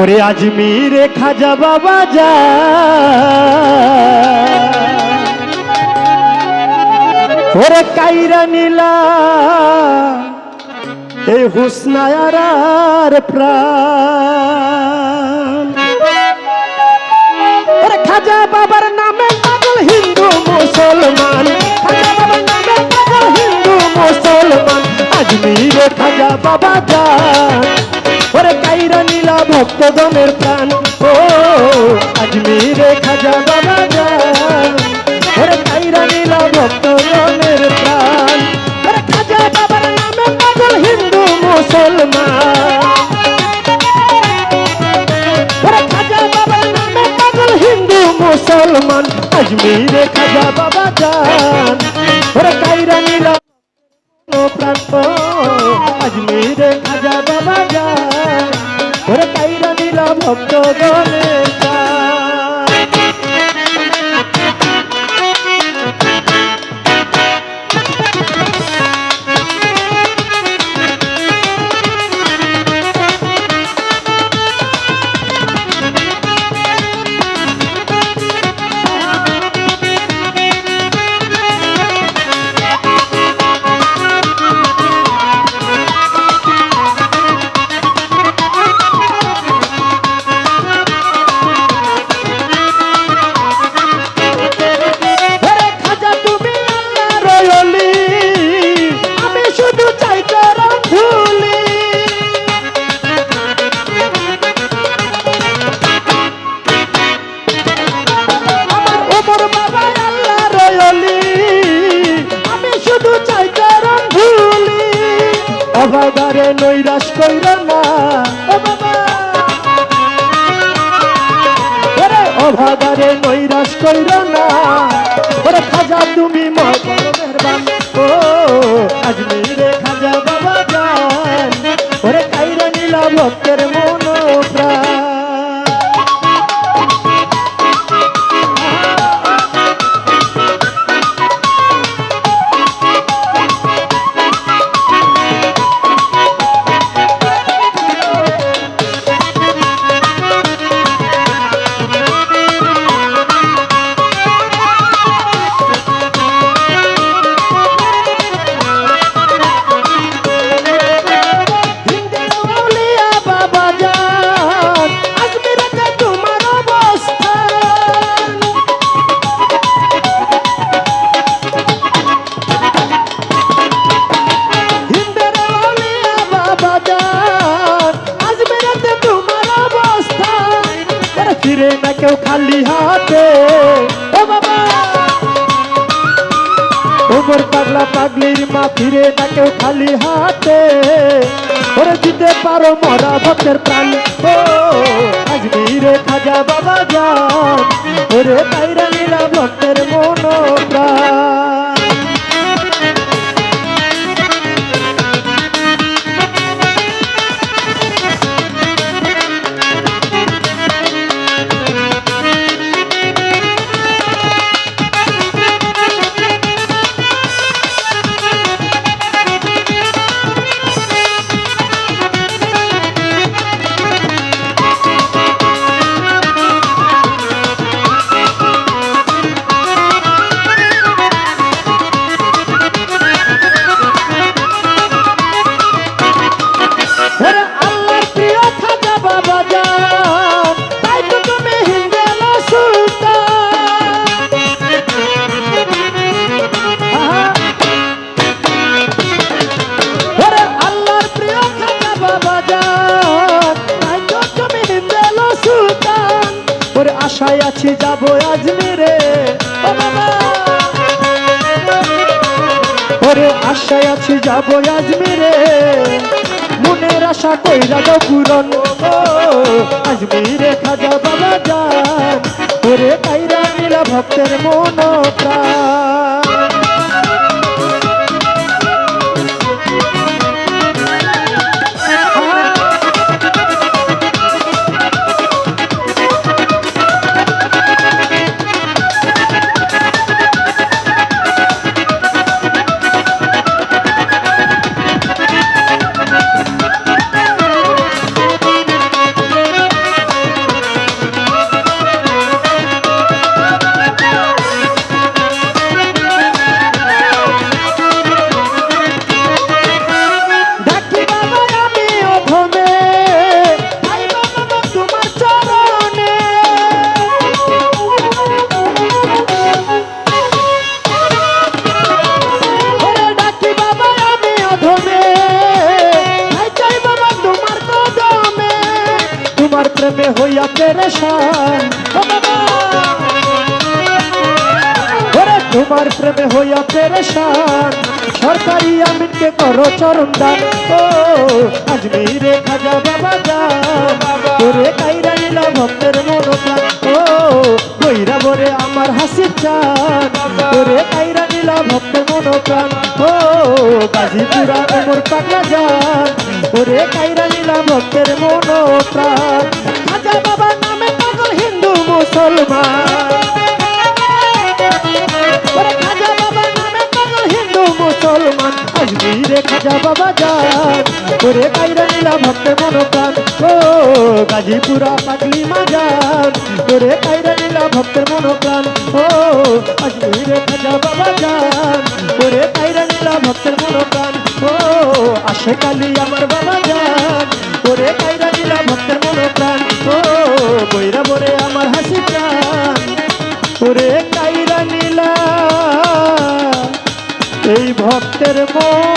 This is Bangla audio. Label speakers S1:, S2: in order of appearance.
S1: ওরে আজমিরে খাজা বাবা যা। ওরে কাইরা নীলা, এই হুসনায়ার প্রাণ। ওরে খাজা বাবার নামে পাগল হিন্দু মুসলমান, খাজা বাবার নামে পাগল হিন্দু মুসলমান, আজমিরে খাজা বাবা নীলা ভক্তগণের প্রাণ। ও, আজমিরে খাজা বাবা যান ওরে কাইরা নীলা ভক্তগণের প্রাণ। ওরে খাজা বাবার নামে পাগল হিন্দু মুসলমান। ওরে খাজা বাবার নামে বাবা যান ওরে কাইরা নীলা প্রান্ত আজমিরে খাজা বাবা যান ওরে কাইরা ভক্ত অবাগারে নৈরাশ কইর না। ও বাবা। অভাগারে নৈরাশ কইর না। ওরে খাজা তুমি ময় খালি হাতে ও বাবা ওপর পাগলা পাগলির মা ফিরে না কেউ খালি হাতে ওরে দিতে পারো মরা ভক্তের প্রাণ ও আজমিরে খাজা বাবা যান ওরে আশায় আছি, যাব আজমিরে। ওরে আশায় আছি, যাব আজমিরে। মনের আশা কইরা দাও পূরণ। আজমিরে খাজা বাবা যান। ওরে কাইরা মিলা ভক্তের মন প্রাণ। তোমার প্রেমে হইয়া পেরেশান। সরকারি আমিনকে করো চরণ দান। ও আজমিরে খাজা বাবা যান ওরে কাইরা নীলা ভক্তের মনোপ্রাণ। ও, কইরা বরে আমার হাসি চান ওরে কাইরা নীলা ভক্তের মনোপ্রাণ। ও গাজীপুরা ওমর পাগলা যান। ওরে কাইরা নীলা ভক্তের মনোপ্রাণ। খাজা বাবা হিন্দু মুসলমান খাজা বাবা নামে পাগল হিন্দু মুসলমান আজমিরে খাজা বাবা যান ওরে কাইরা নীলা ভক্তের মনোপ্রাণ। ও গাজীপুরা পাগলি মাজান, ওরে কাইরা নীলা ভক্তের মনোপ্রাণ। ও আজমিরে খাজা বাবা যান ওরে কাইরা নীলা ভক্তের মনোপ্রাণ ও আসে কালি আমার এই ভক্তের মন প্রাণ